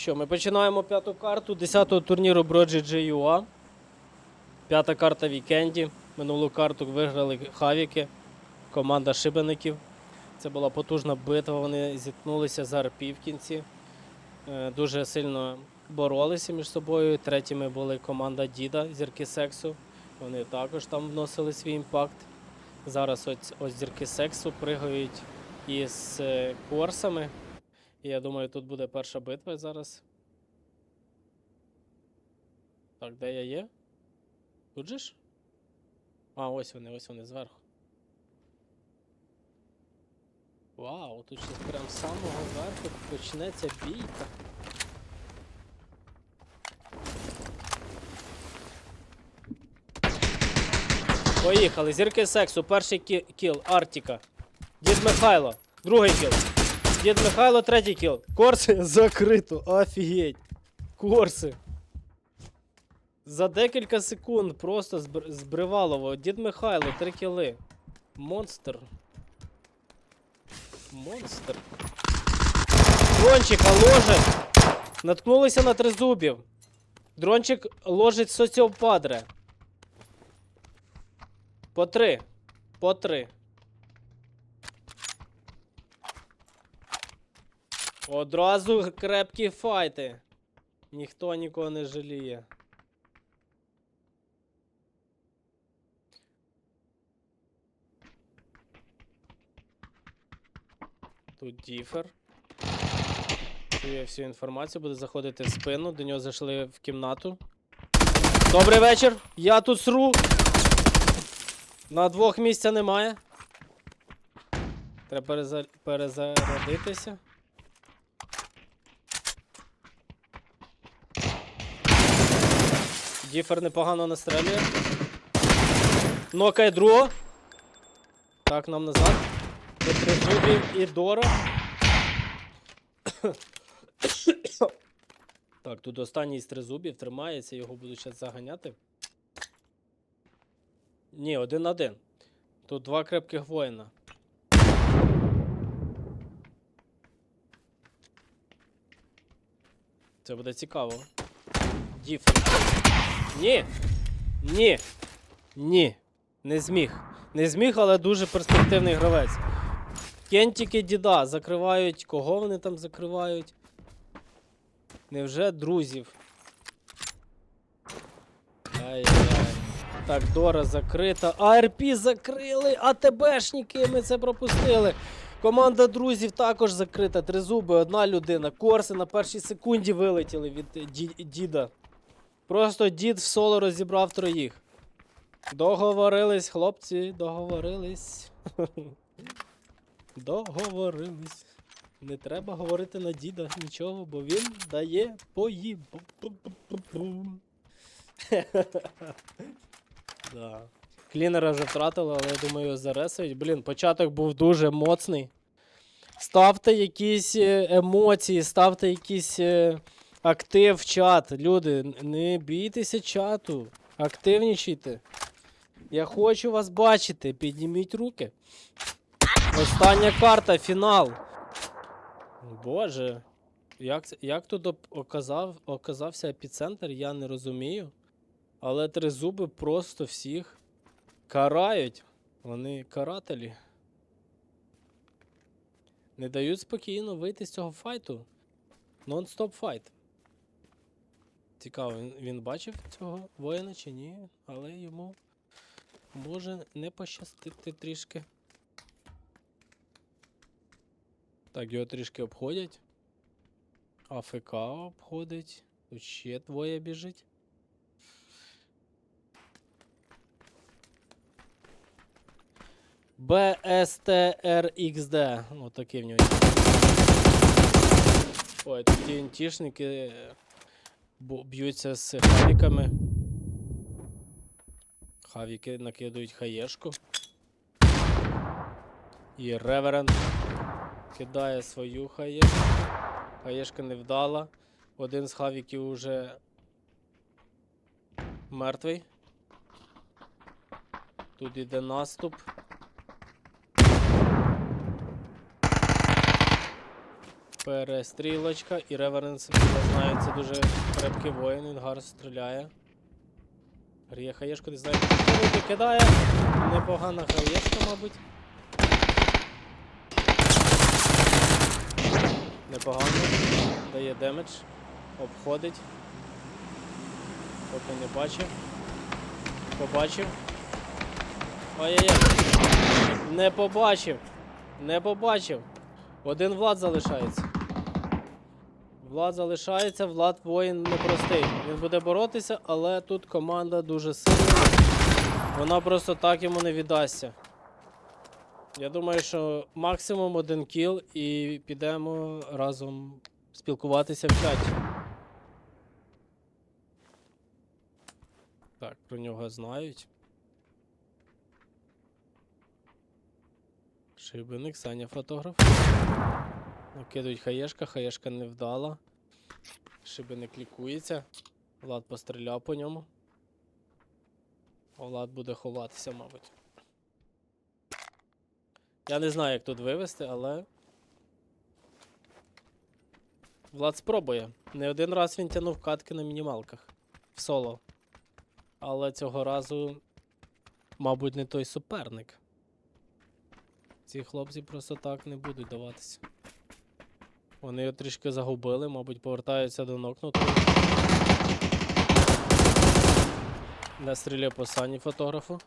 Що, ми починаємо п'яту карту 10-го турніру Броджі GUA. П'ята карта вікенді. Минулу карту виграли Хавіки, команда шибеників. Це була потужна битва, вони зіткнулися з РП в кінці. Е, Дуже сильно боролися між собою. Третіми були команда Діда, зірки сексу. Вони також там вносили свій імпакт. Зараз ось, ось зірки сексу пригають із е, корсами. І я думаю, тут буде перша битва зараз. Так, де я є? Тут же ж? А, ось вони, ось вони зверху. Вау, тут щось прям з самого верху почнеться бійка. Поїхали. Зірки сексу. Перший кіл. Артіка. Дід Михайло. Другий кіл. Дід Михайло, третій кіл. Корси закрито. Офігеть. Корси. За декілька секунд просто збр- збривалово. Дід Михайло, три кіли. Монстр. Монстр. Дрончика ложить. Наткнулися на тризубів. Дрончик ложить соціопадре. По три. По три. Одразу крепкі файти. Ніхто нікого не жаліє. Тут діфер. Чує всю інформацію, буде заходити в спину. До нього зайшли в кімнату. Добрий вечір. Я тут сру. На двох місця немає. Треба переза... перезарядитися. Діфер непогано настрелює. Нокає другого. Так, нам назад. Тризубів і Дора. так, тут останній з тризубів тримається, його будуть зараз заганяти. Ні, один один. Тут два крепких воїна. Це буде цікаво. Діфер. Ні. Ні. Ні. Не зміг. Не зміг, але дуже перспективний гравець. Кентіки діда закривають. Кого вони там закривають? Невже друзів? Ай-яй. Так, Дора закрита. АРП закрили, АТБшники, ми це пропустили. Команда друзів також закрита. Тризуби, одна людина. Корси на першій секунді вилетіли від ді- діда. Просто дід в соло розібрав троїх. Договорились, хлопці, договорились. Договорились. Не треба говорити на діда нічого, бо він дає поїб. Да. Клінера вже втратили, але я думаю, його заресують. Блін, початок був дуже моцний. Ставте якісь е, емоції, ставте якийсь е, актив чат. Люди, не бійтеся чату. Активнічайте. Я хочу вас бачити. Підніміть руки. Остання карта, фінал. Боже. Як, як тут оказав, оказався епіцентр, я не розумію. Але тризуби просто всіх карають. Вони карателі. Не дають спокійно вийти з цього файту. Нон-стоп файт. Цікаво, він, бачив цього воїна чи ні, але йому може не пощастити трішки. Так, його трішки обходять. АФК обходить. Тут ще двоє біжить. BSTRXD. Отакий в нього. Ой, тут е, бу- б'ються з хавіками. Хавіки накидують хаєшку. І Реверенд кидає свою хаєшку. Хаєшка не вдала. Один з хавіків уже мертвий. Тут іде наступ. Перестрілочка і реверенс, знаю, це дуже крепкий воїн, він гарно стріляє. Гріє хаєшку, не знаю, куди кидає. Непогана хаєшка, мабуть. Непогано. Дає демедж. Обходить. Поки не бачив. Побачив. Ой-ой-ой. Не побачив. Не побачив. Один Влад залишається. Влад залишається, Влад воїн непростий. Він буде боротися, але тут команда дуже сильна. Вона просто так йому не віддасться. Я думаю, що максимум один кіл і підемо разом спілкуватися в чаті. Так, про нього знають. Шибеник, Саня фотограф. Накидують хаєшка, хаєшка не вдала. Шибеник лікується. Влад постріляв по ньому. Влад буде ховатися, мабуть. Я не знаю, як тут вивести, але. Влад спробує. Не один раз він тягнув катки на мінімалках. В соло. Але цього разу, мабуть, не той суперник. Ці хлопці просто так не будуть даватися. Вони його трішки загубили, мабуть, повертаються до нокнутого. Настріляє по сані фотографу.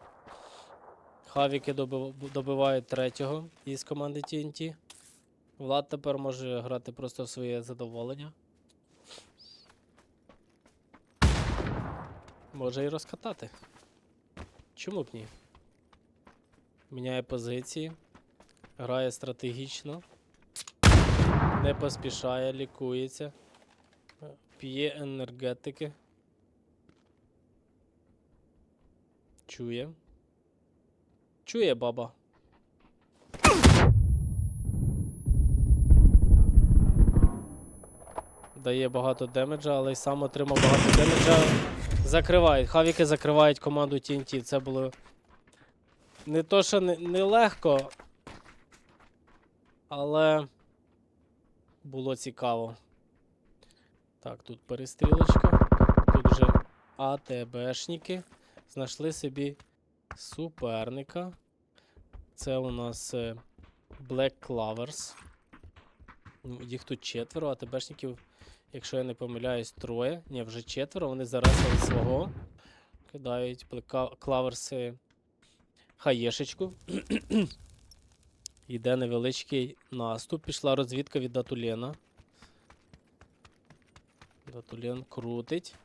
Хавіки добив- добивають третього із команди TNT. Влад тепер може грати просто в своє задоволення. Може і розкатати. Чому б ні? Міняє позиції. Грає стратегічно. Не поспішає, лікується. П'є енергетики. Чує. Чує баба. Дає багато демеджа, але й сам отримав багато демеджа. Закривають. Хавіки закривають команду TNT. Це було не то, що не, не легко, але було цікаво. Так, тут перестрілочка. Тут вже АТБшники. Знайшли собі суперника. Це у нас е, Black Clovers. Ну, Їх тут четверо, АТБшників, якщо я не помиляюсь, троє. Ні, вже четверо. Вони заразили свого. Кидають Clovers хаєшечку. Йде невеличкий наступ. Пішла розвідка від Датулена. Датулен крутить.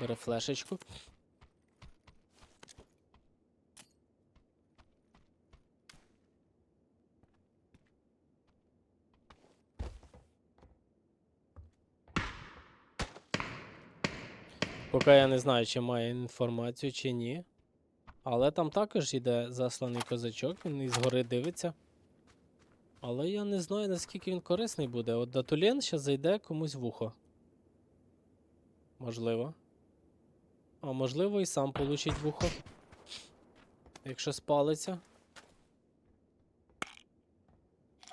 Бере флешечку. Поки я не знаю, чи має інформацію, чи ні. Але там також йде засланий козачок, він із гори дивиться. Але я не знаю, наскільки він корисний буде. От Датулен ще зайде комусь в ухо. Можливо. А можливо, і сам получить вухо. Якщо спалиться.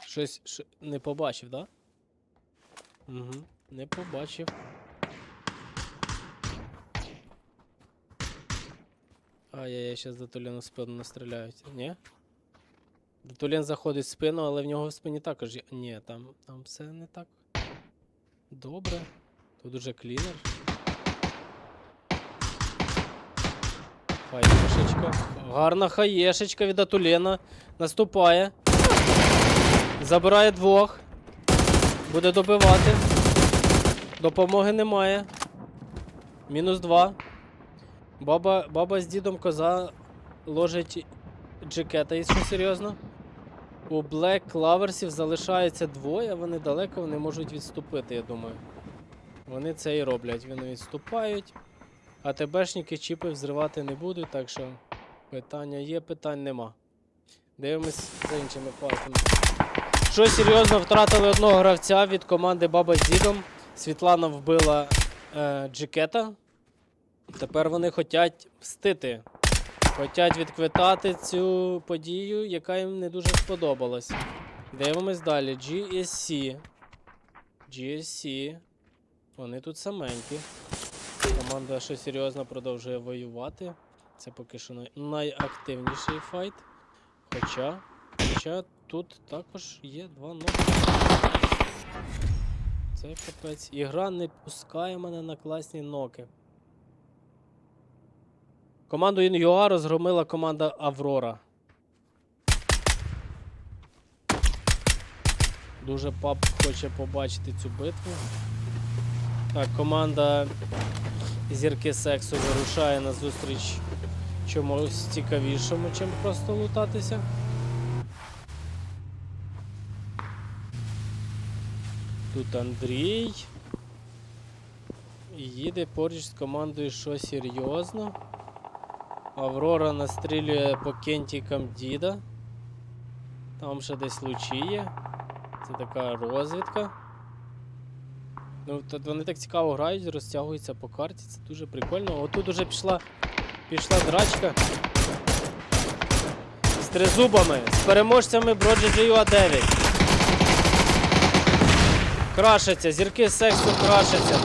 Щось ш... не побачив, так? Да? Угу, не побачив. Ай-яй-яй, зараз Датуліну в спину настріляють. Ні? Датулін заходить в спину, але в нього в спині також є. Ні, там, там все не так. Добре. Тут уже клінер. Хаєшечка. Гарна хаєшечка від Атулена. Наступає. Забирає двох. Буде добивати. Допомоги немає. Мінус два. Баба, баба з дідом коза ложить джекета, якщо серйозно. У Black Cloversів залишається двоє, вони далеко вони можуть відступити, я думаю. Вони це і роблять. Вони відступають. А ТБшники чіпи взривати не будуть, так що питання є, питань нема. Дивимось за іншими фактами. Що серйозно втратили одного гравця від команди Баба з дідом. Світлана вбила е, Джекета. Тепер вони хочуть мстити Хотять відквитати цю подію, яка їм не дуже сподобалась. Дивимось далі. GSC. GSC. Вони тут саменькі. Команда що серйозно продовжує воювати. Це поки що най- найактивніший файт. Хоча. Хоча тут також є два ноги. Це капець. Ігра не пускає мене на класні ноки. Команду Ін'юа розгромила команда Аврора. Дуже пап хоче побачити цю битву. Так, команда Зірки Сексу вирушає на зустріч чомусь цікавішому, чим просто лутатися. Тут Андрій. Їде поруч з командою що серйозно. Аврора настрілює по кентікам діда. Там ще десь лучі є. Це така розвідка. Ну, та вони так цікаво грають, розтягуються по карті, це дуже прикольно. Отут уже пішла, пішла драчка. З тризубами, з переможцями Броджі GUA 9. Крашаться, зірки сексу крашаться.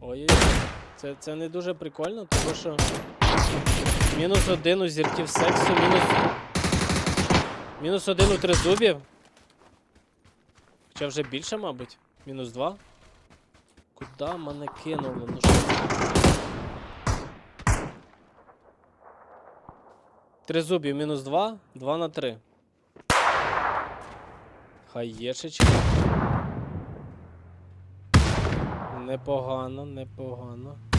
Ой, це, це не дуже прикольно, тому що мінус один у зірків сексу, мінус. Мінус один у тризубів. Хоча вже більше, мабуть. Мінус два. Куда мене кинуло? Ну що? Тризубів мінус два, два на три. Хаєшечка. Непогано, непогано.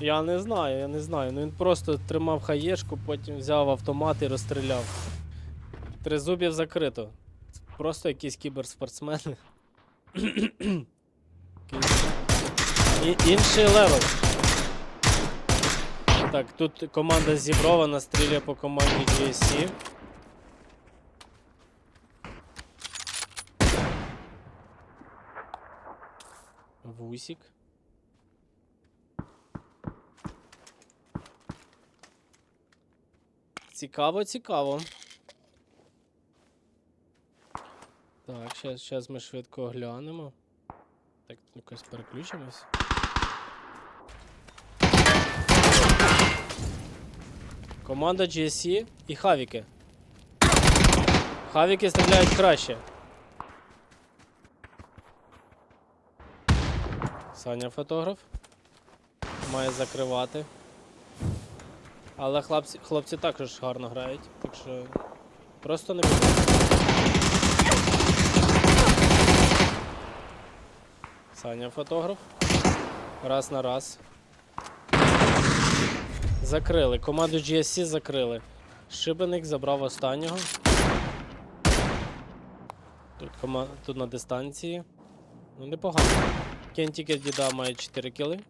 Я не знаю, я не знаю. Ну він просто тримав хаєшку, потім взяв автомат і розстріляв. Тризубів закрито. Просто якісь кіберспортсмени. І, інший левел. Так, тут команда зібрована, стріляє по команді GSC. Вусік. Цікаво, цікаво. Так, зараз ми швидко оглянемо. Так, якось переключимось. Команда GSC і Хавіки. Хавіки стріляють краще. Саня фотограф. Має закривати. Але хлопці, хлопці також гарно грають, так що просто не буде. Саня фотограф. Раз на раз. Закрили. Команду GSC закрили. Шибеник забрав останнього. Тут, кома... Тут на дистанції. Ну, непогано. Кентіки діда має 4 кіли.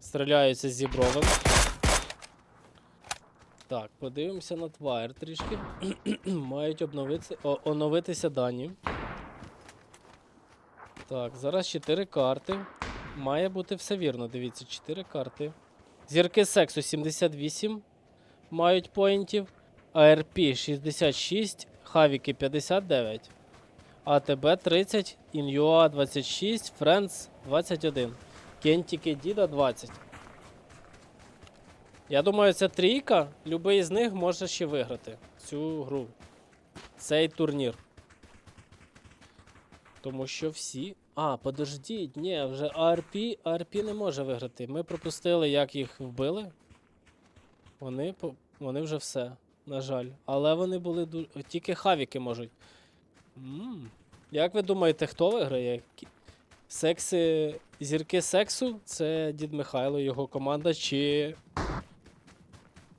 Стріляються з зібровим. Так, подивимося на твайр трішки. Мають обновитися, о, оновитися дані. Так, зараз 4 карти. Має бути все вірно. Дивіться, 4 карти. Зірки сексу 78 мають поінтів. АРП 66, Хавіки 59. АТБ 30, Інюа 26, Френц 21. Кентіки Діда 20. Я думаю, ця трійка, любий з них може ще виграти цю гру. Цей турнір. Тому що всі. А, подождіть, ні, вже АРП, АРП не може виграти. Ми пропустили, як їх вбили. Вони, вони вже все, на жаль. Але вони були ду... тільки хавіки можуть. м Як ви думаєте, хто виграє? Секси, зірки сексу? Це дід Михайло, його команда, чи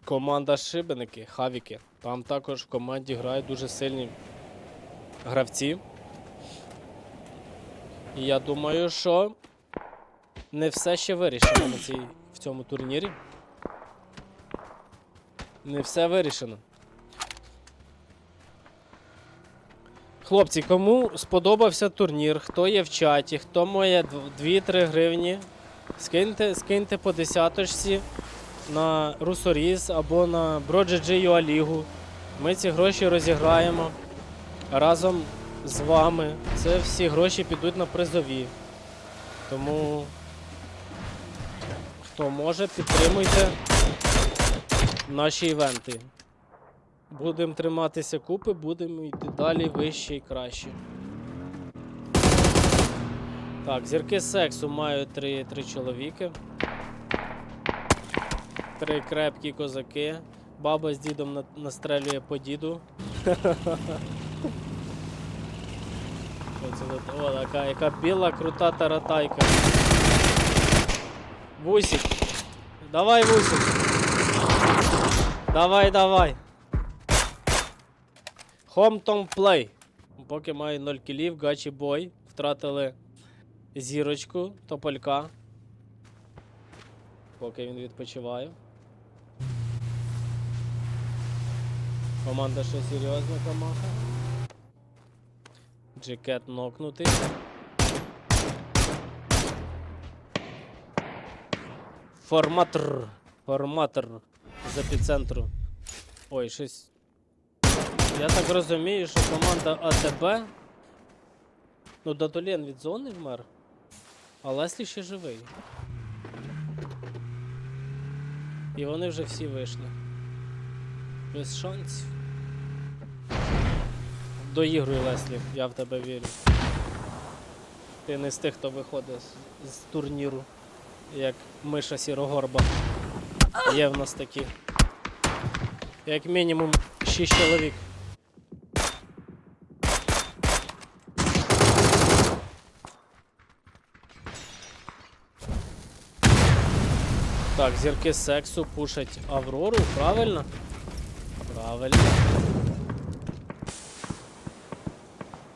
Команда Шибеники, Хавіки. Там також в команді грають дуже сильні гравці. І я думаю, що не все ще вирішено на цій, в цьому турнірі. Не все вирішено. Хлопці, кому сподобався турнір, хто є в чаті, хто має 2-3 гривні, скиньте, скиньте по десяточці на Русоріз або на Broджі Лігу. Ми ці гроші розіграємо разом з вами. Це всі гроші підуть на призові. Тому хто може, підтримуйте наші івенти. Будемо триматися купи, будемо йти далі вище і краще. Так, зірки сексу мають три, три чоловіки. Три крепкі козаки. Баба з дідом настрелює по діду. О, така, яка біла крута таратайка. Вусик. Давай, Вусик. Давай, давай. Tom Play. Поки має 0 кілів, гачі бой. Втратили зірочку, тополька. Поки він відпочиває. Команда ще серйозна камаха. Джекет нокнутий. Форматор. Форматор з епіцентру. Ой, щось. Я так розумію, що команда АТБ. Ну, Датулєн від зони вмер. А Леслі ще живий. І вони вже всі вийшли. Без шансів. Доігруй, Леслі, я в тебе вірю. Ти не з тих, хто виходить з, з турніру, як Миша Сірогорба. Є в нас такі. Як мінімум 6 чоловік. Так, зірки сексу пушать Аврору, правильно? Правильно.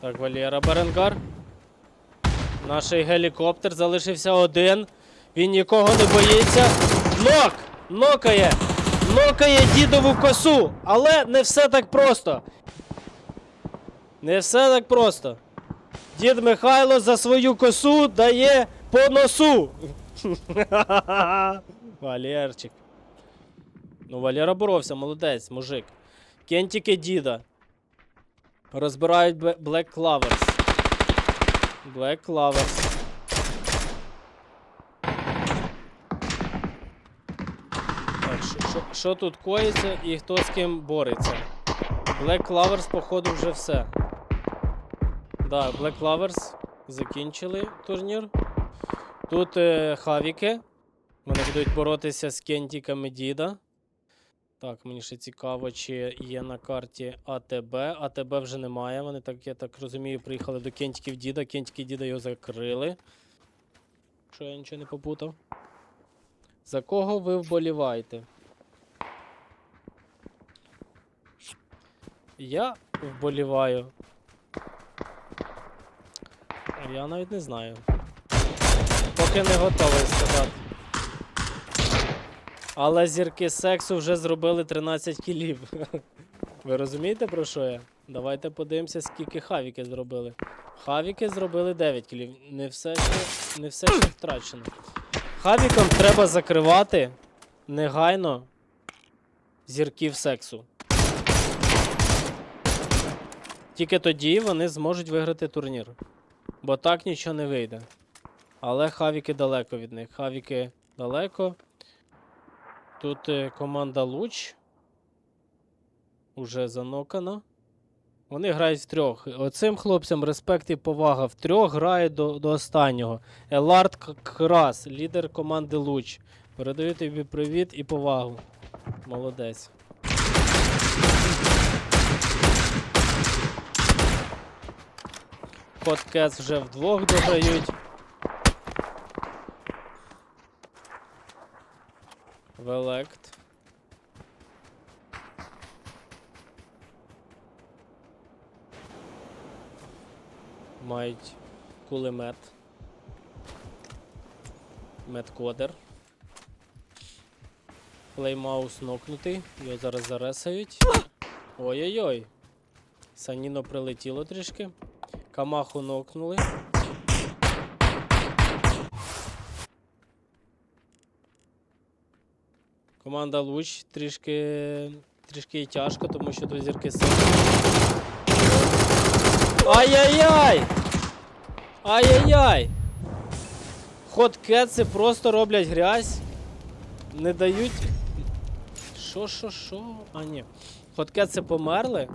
Так, Валера Беренгар. Наш гелікоптер залишився один. Він нікого не боїться. Нок! Нокає! Нокає дідову косу! Але не все так просто. Не все так просто. Дід Михайло за свою косу дає по носу. Валерчик. Ну, Валера боровся, молодець, мужик. Кентіки діда. Розбирають Black Clovers. Black Clovers. Так, що тут коїться і хто з ким бореться? Black Clovers, походу, вже все. Да, Black Clovers закінчили турнір. Тут е, хавіки. Вони будуть боротися з кентіками діда. Так, мені ще цікаво, чи є на карті АТБ. АТБ вже немає. Вони, так, я так розумію, приїхали до кентіків діда. Кентики діда його закрили. Що я нічого не попутав. За кого ви вболіваєте? Я вболіваю. Я навіть не знаю. Поки не готовий сказати. Але зірки сексу вже зробили 13 кілів. Ви розумієте про що я? Давайте подивимося, скільки хавіки зробили. Хавіки зробили 9 кілів. Не все ще, не все ще втрачено. Хавікам треба закривати негайно зірків сексу. Тільки тоді вони зможуть виграти турнір. Бо так нічого не вийде. Але хавіки далеко від них. Хавіки далеко. Тут е, команда Луч. Уже занокана. Вони грають в трьох. Оцим хлопцям респект і повага. В трьох грають до, до останнього. Елард Крас, лідер команди Луч. Передаю тобі привіт і повагу. Молодець. Подкет вже вдвох дограють. Велект. Мають кулемет. Медкодер. Плеймаус нокнутий. Його зараз заресають. Ой-ой-ой. Саніно прилетіло трішки. Камаху нокнули. Команда Луч трішки, трішки тяжко, тому що до зірки сили. Ай-яй-яй! Ай-яй-яй! Хоткетси просто роблять грязь. Не дають. Що, що, що? А, ні. Хоткетси померли.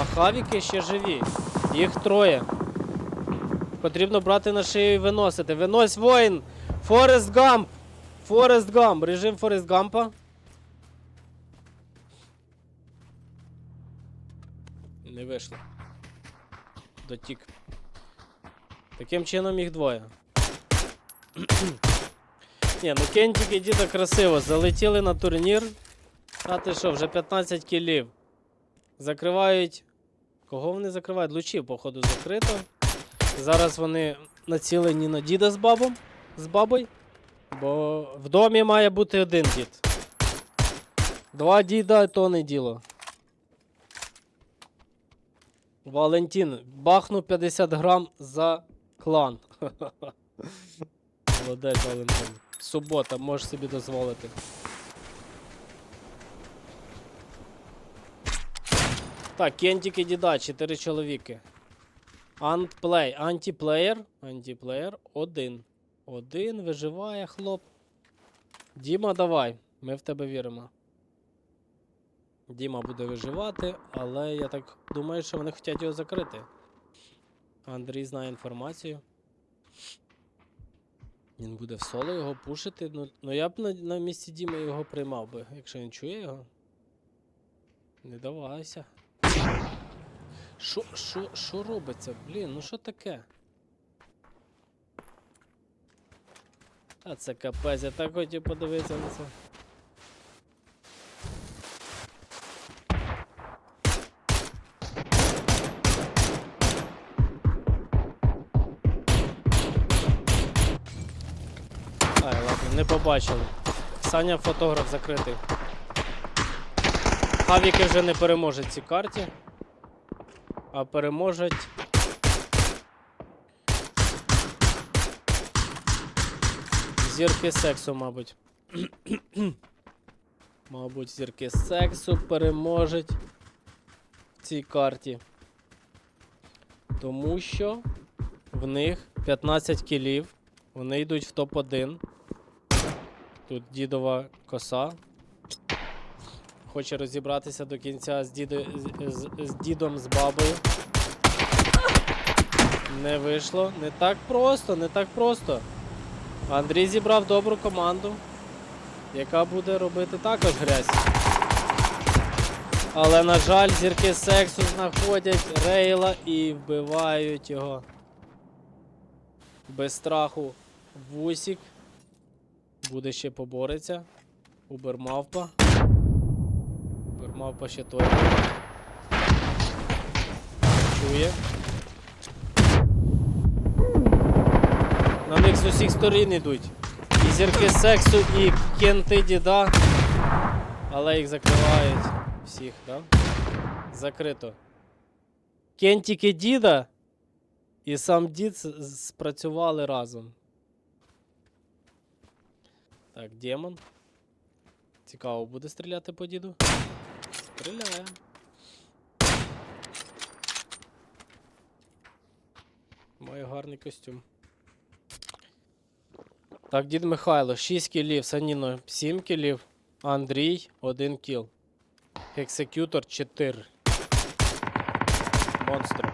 А хавіки ще живі. Їх троє. Потрібно брати на шию і виносити. Винось воїн! Форест Гамп! Форест Гамп! Режим Форест Гампа. Не вийшло. Дотік. Таким чином їх двоє. Ні, ну Кентік і діда красиво. Залетіли на турнір. А ти що, вже 15 кілів. Закривають. Кого вони закривають? Лучів, походу, закрито. Зараз вони націлені на діда з бабом. З бабою. Бо в домі має бути один дід. Два діда то не діло. Валентин, бахну 50 грам за клан. Молодець, Валентин. Субота, можеш собі дозволити. Так, Кентік і Діда, 4 чоловіки. Антплей, антиплеєр. Антиплеєр, один. Один виживає, хлоп. Діма, давай. Ми в тебе віримо. Діма буде виживати, але я так думаю, що вони хочуть його закрити. Андрій знає інформацію. Він буде в соло його пушити. Ну, ну я б на, на місці Діми його приймав би, якщо він чує його. Не давайся. Що, робиться? Блін, ну що таке? А це капець, я так хотів подивитися на це. Ай, ладно, не побачили. Саня фотограф закритий. Хавіки вже не переможуть цій карті. А переможуть. Зірки сексу, мабуть. мабуть, зірки сексу переможуть в цій карті. Тому що в них 15 кілів. Вони йдуть в топ-1. Тут дідова коса. Хоче розібратися до кінця з, дідо, з, з, з дідом, з бабою. Не вийшло. Не так просто, не так просто. Андрій зібрав добру команду, яка буде робити також грязь. Але, на жаль, зірки сексу знаходять Рейла і вбивають його. Без страху Вусік. Буде ще побореться. Убермавпа. Убермавпа ще той. Чує. На них з усіх сторін йдуть. І зірки сексу, і кенти діда. Але їх закривають всіх? Да? Закрито. Кентики діда і сам дід спрацювали разом. Так, демон. Цікаво, буде стріляти по діду? Стріляє. Має гарний костюм. Так, дід Михайло, 6 кілів, Саніно 7 кілів, Андрій 1 кіл. Екзекютор 4. Монстр.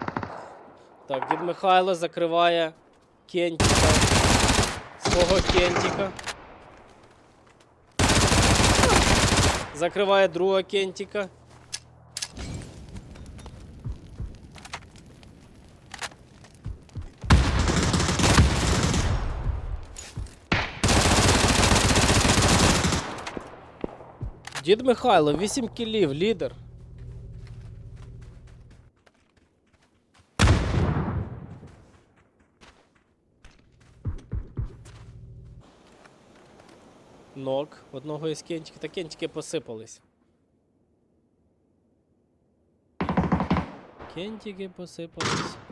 Так, дід Михайло закриває Кентіка. Свого Кентіка. Закриває другого Кентіка. Дід Михайло, 8 кілів, лідер. Нок одного із кентиків. Та кентики посипались. Кентики посипались.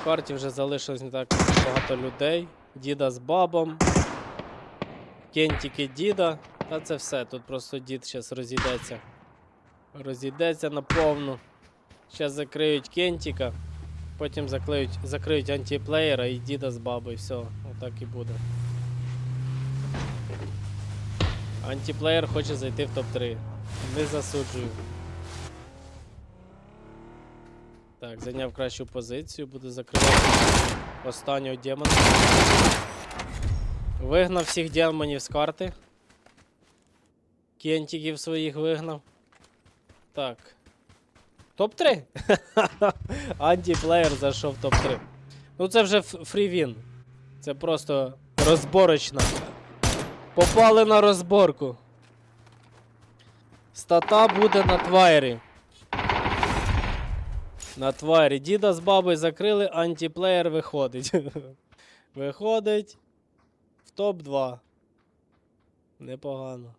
На карті вже залишилось не так багато людей. Діда з бабом. Кентики діда. Та це все. Тут просто дід зараз розійдеться. Розійдеться наповну. Зараз закриють Кентіка. Потім закриють, закриють антиплеєра і діда з бабою. Все, отак і буде. Антиплеєр хоче зайти в топ-3. Не засуджую. Так, зайняв кращу позицію, буду закривати останнього демона. Вигнав всіх демонів з карти. Кентиків своїх вигнав. Так. Топ-3? Антиплеєр зайшов в топ-3. Ну це вже фрівін. Це просто розборочна. Попали на розборку. Стата буде на твайрі. На тварі. Діда з бабою закрили, антиплеєр виходить. виходить в топ-2. Непогано.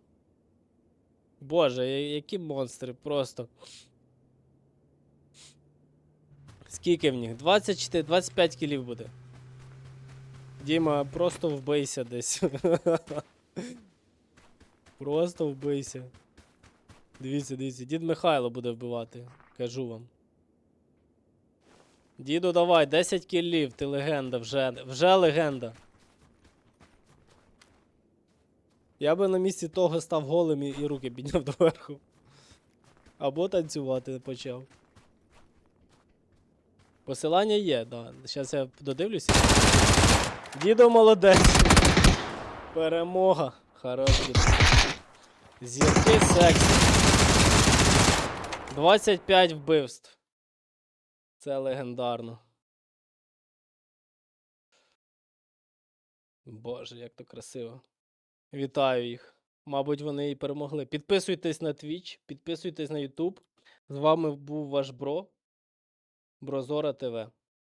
Боже, які монстри просто. Скільки в них? 24, 25 кілів буде. Діма, просто вбийся десь. просто вбийся. Дивіться, дивіться, дід Михайло буде вбивати. Кажу вам. Діду, давай, 10 кілів, ти легенда, вже, вже легенда. Я би на місці того став голим і, руки підняв доверху. Або танцювати почав. Посилання є, да. Зараз я додивлюся. Дідо молодець. Перемога. Хорош дід. Зірки сексі. 25 вбивств. Це легендарно. Боже, як то красиво. Вітаю їх. Мабуть, вони і перемогли. Підписуйтесь на Twitch, підписуйтесь на YouTube. З вами був ваш бро. Брозора ТВ.